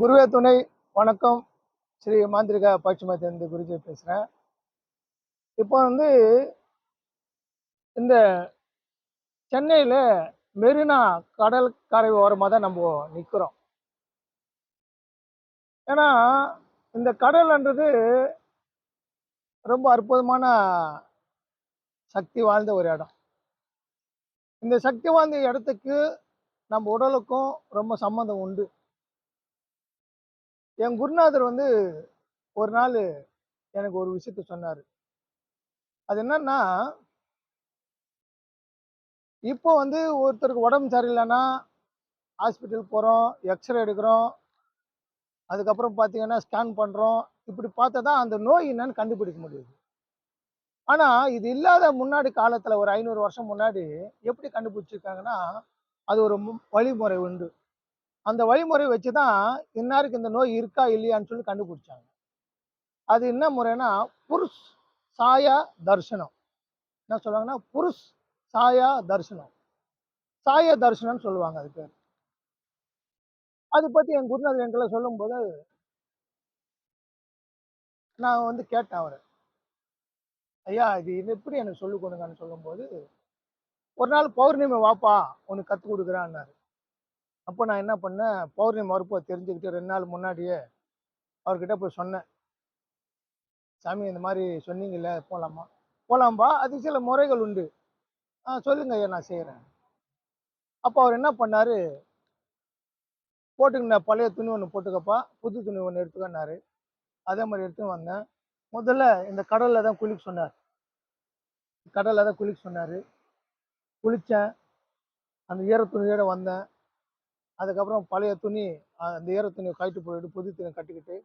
குருவே துணை வணக்கம். ஸ்ரீ மாந்திரிகா பட்சிமத்திலிருந்து குருஜி பேசுகிறேன் இப்போ வந்து இந்த சென்னையில் மெரினா கடல் கரை ஓரமாக தான் நம்ம நிற்கிறோம் ஏன்னா இந்த கடல்ன்றது ரொம்ப அற்புதமான சக்தி வாழ்ந்த ஒரு இடம். இந்த சக்தி வாய்ந்த இடத்துக்கு நம்ம உடலுக்கும் ரொம்ப சம்மந்தம் உண்டு. என் குருநாதர் வந்து ஒரு நாள் எனக்கு ஒரு விஷயத்த சொன்னார். அது என்னன்னா இப்போ வந்து ஒருத்தருக்கு உடம்பு சரியில்லைன்னா ஹாஸ்பிட்டல் போகிறோம் எக்ஸ்ரே எடுக்கிறோம் அதுக்கப்புறம் பார்த்தீங்கன்னா ஸ்கேன் பண்ணுறோம் இப்படி பார்த்தா தான் அந்த நோய் என்னன்னு கண்டுபிடிக்க முடியுது. ஆனால் இது இல்லாத முன்னாடி காலத்தில் ஒரு ஐநூறு வருஷம் முன்னாடி எப்படி கண்டுபிடிச்சிருக்காங்கன்னா அது ஒரு வழிமுறை உண்டு. அந்த வழிமுறை வச்சு தான் இன்னாருக்கு இந்த நோய் இருக்கா இல்லையான்னு சொல்லி கண்டுபிடிச்சாங்க. அது என்ன முறைன்னா புருஷ் சாயா தர்சனம் என்ன சொல்லுவாங்கன்னா புருஷ் சாயா தர்சனம் சாய தர்சனம்னு சொல்லுவாங்க அது பேர். அது பற்றி என் குருநாதர் எங்களை சொல்லும்போது நான் வந்து கேட்டேன் அவரை. ஐயா இது இது எப்படி எனக்கு சொல்லிக் கொடுங்கன்னு சொல்லும்போது ஒரு நாள் பௌர்ணமி வாப்பா உனக்கு கற்றுக் கொடுக்குறான்னாரு அப்போ நான் என்ன பண்ணேன் பௌர்ணமி மறுப்பை தெரிஞ்சுக்கிட்டு ரெண்டு நாள் முன்னாடியே அவர்கிட்ட போய் சொன்னேன். சாமி இந்த மாதிரி சொன்னீங்கல்ல போகலாமா போகலாம்பா அது சில முறைகள் உண்டு. ஆ சொல்லுங்க ஐயா நான் செய்கிறேன் அப்போ அவர் என்ன பண்ணார் போட்டுக்கின பழைய துணி ஒன்று போட்டுக்கப்பா புது துணி ஒன்று எடுத்துக்கன்னாரு. அதே மாதிரி எடுத்து வந்தேன். முதல்ல இந்த கடலில் தான் குளிக்க சொன்னார். கடலில் தான் குளிக்க சொன்னார். குளித்தேன் அந்த ஈர துணியோட வந்தேன். அதுக்கப்புறம் பழைய துணி அந்த ஈர துணியை கழட்டி போயிட்டு புது துணி கட்டிக்கிட்டு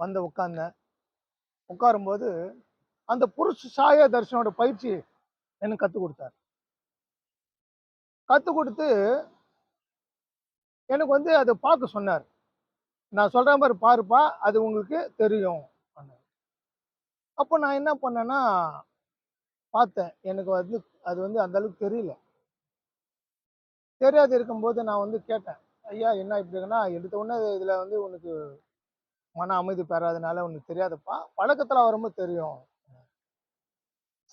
வந்து உட்காந்தேன் உட்காரும்போது அந்த புருஷ சாய தர்ஷனோட பயிற்சி எனக்கு கற்றுக் கொடுத்தார். கற்றுக் கொடுத்து எனக்கு வந்து அதை பார்க்க சொன்னார். நான் சொல்ற மாதிரி பாருப்பா அது உங்களுக்கு தெரியும் அப்போ நான் என்ன பண்ணேன்னா பார்த்தேன். எனக்கு வந்து அது வந்து அந்த அளவுக்கு தெரியல. தெரியாது இருக்கும்போது நான் வந்து கேட்டேன் ஐயா என்ன இப்படி இருக்குன்னா எடுத்த உடனே இதில் வந்து உனக்கு மன அமைதி பெறாதனால உனக்கு தெரியாதப்பா பழக்கத்தில் வரும்போது தெரியும்.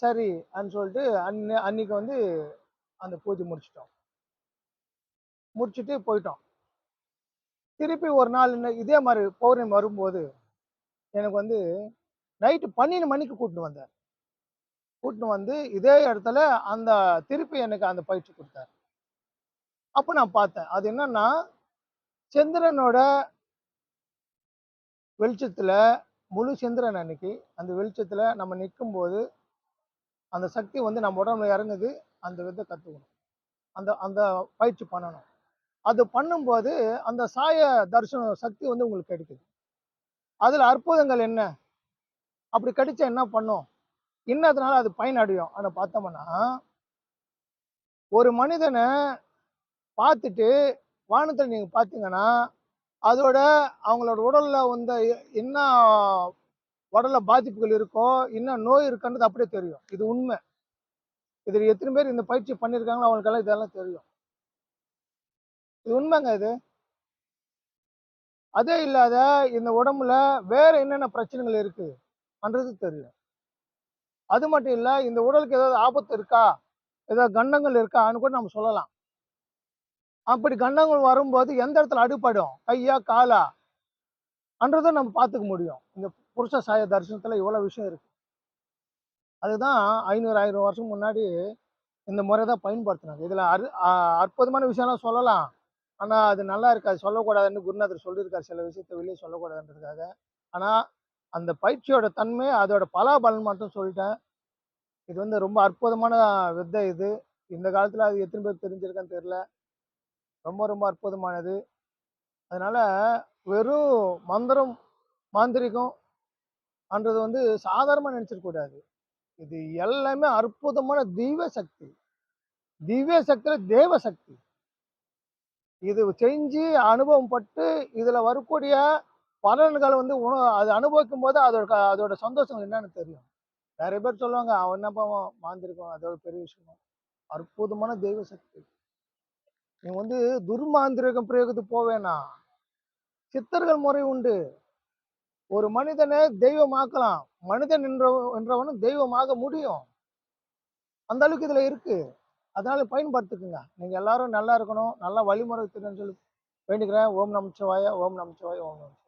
சரி அப்படின்னு சொல்லிட்டு அன்னை அன்னைக்கு வந்து அந்த பூஜை முடிச்சிட்டோம். முடிச்சுட்டு போயிட்டோம். திருப்பி ஒரு நாள் இதே மாதிரி பௌர்ணமி வரும்போது எனக்கு வந்து நைட்டு பன்னெண்டு மணிக்கு கூட்டின்னு வந்தார். கூட்டின்னு வந்து இதே இடத்துல அந்த திருப்பி எனக்கு அந்த பயிற்சி கொடுத்தார். அப்போ நான் பார்த்தேன். அது என்னன்னா சந்திரனோட வெளிச்சத்துல முழு சந்திரன் அன்னைக்கு. அந்த வெளிச்சத்துல நம்ம நிற்கும்போது அந்த சக்தி வந்து நம்ம உடம்புல இறங்குது. அந்த விதத்தை கற்றுக்கணும் அந்த அந்த பயிற்சி பண்ணணும். அது பண்ணும்போது அந்த சாய தரிசன சக்தி வந்து உங்களுக்கு கிடைக்குது. அதில் அற்புதங்கள் என்ன? அப்படி கிடைச்சா என்ன பண்ணும்? இன்னதுனால அது பயனடையும். ஆனால் பார்த்தோம்னா ஒரு மனிதனை பார்த்துட்டு வானத்தில் நீங்கள் பார்த்தீங்கன்னா அதோட அவங்களோட உடலில் வந்த என்ன உடல்ல பாதிப்புகள் இருக்கோ என்ன நோய் இருக்குன்றது அப்படியே தெரியும். இது உண்மை. இதில் எத்தனை பேர் இந்த பயிற்சி பண்ணியிருக்காங்களோ அவங்களுக்கெல்லாம் இதெல்லாம் தெரியும். இது உண்மைங்க இது. அதே இல்லாத இந்த உடம்புல வேற என்னென்ன பிரச்சனைகள் இருக்குன்றது தெரியும். அது மட்டும் இல்லை இந்த உடலுக்கு ஏதாவது ஆபத்து இருக்கா? ஏதாவது கண்டங்கள் இருக்கான்னு கூட நம்ம சொல்லலாம். அப்படி கண்டங்கள் வரும்போது எந்த இடத்துல அடிபடும்? கையா காலா? அன்றதும் நம்ம பார்த்துக்க முடியும். இந்த புருஷ சாய தரிசனத்தில் இவ்வளோ விஷயம் இருக்கு. அதுதான் ஐநூறு ஆயிரம் வருஷம் முன்னாடி இந்த முறை தான் பயன்படுத்தினாங்க. இதில் அரு அற்புதமான விஷயம்லாம் சொல்லலாம். ஆனால் அது நல்லா இருக்காது சொல்லக்கூடாதுன்னு குருநாதர் சொல்லியிருக்காரு. சில விஷயத்தை வெளியே சொல்லக்கூடாதுன்றதுக்காக. ஆனால் அந்த பயிற்சியோட தன்மை அதோட பலாபலன் மட்டும் சொல்லிட்டேன். இது வந்து ரொம்ப அற்புதமான வித்தை இது. இந்த காலத்தில் அது எத்தனை பேர் தெரிஞ்சிருக்கான்னு தெரில ரொம்ப ரொம்ப அற்புதமானது. அதனால் வெறும் மந்திரம் மாந்திரிகம் அன்றது வந்து சாதாரணமாக நினச்சிடக்கூடாது இது எல்லாமே அற்புதமான தெய்வ சக்தி. திவ்ய சக்தியில் தேவ சக்தி. இது செஞ்சு அனுபவம் பட்டு இதில் வரக்கூடிய பலன்கள் வந்து உண அது அனுபவிக்கும் போது அதோட அதோட சந்தோஷம் என்னன்னு தெரியும். நிறைய பேர் சொல்லுவாங்க அவன் என்னப்பா மாந்திருக்கும் அதோட பெரிய விஷயம்? அற்புதமான தெய்வ சக்தி. நீ வந்து துர்மாந்திரகம் பிரயோகத்துக்கு போவேனா சித்தர்கள் முறை உண்டு. ஒரு மனிதனை தெய்வமாக்கலாம். மனிதன் என்ற என்றவனும் தெய்வமாக முடியும். அந்த அளவுக்கு இதுல இருக்கு. அதனால பயன்படுத்திக்குங்க. நீங்க எல்லாரும் நல்லா இருக்கணும். நல்லா வழிமுறை தெரிஞ்சு சொல்லி வேண்டிக்கிறேன். ஓம் நமச்சிவாய ஓம் நமச்சிவாய ஓம் நமச்சிவாய.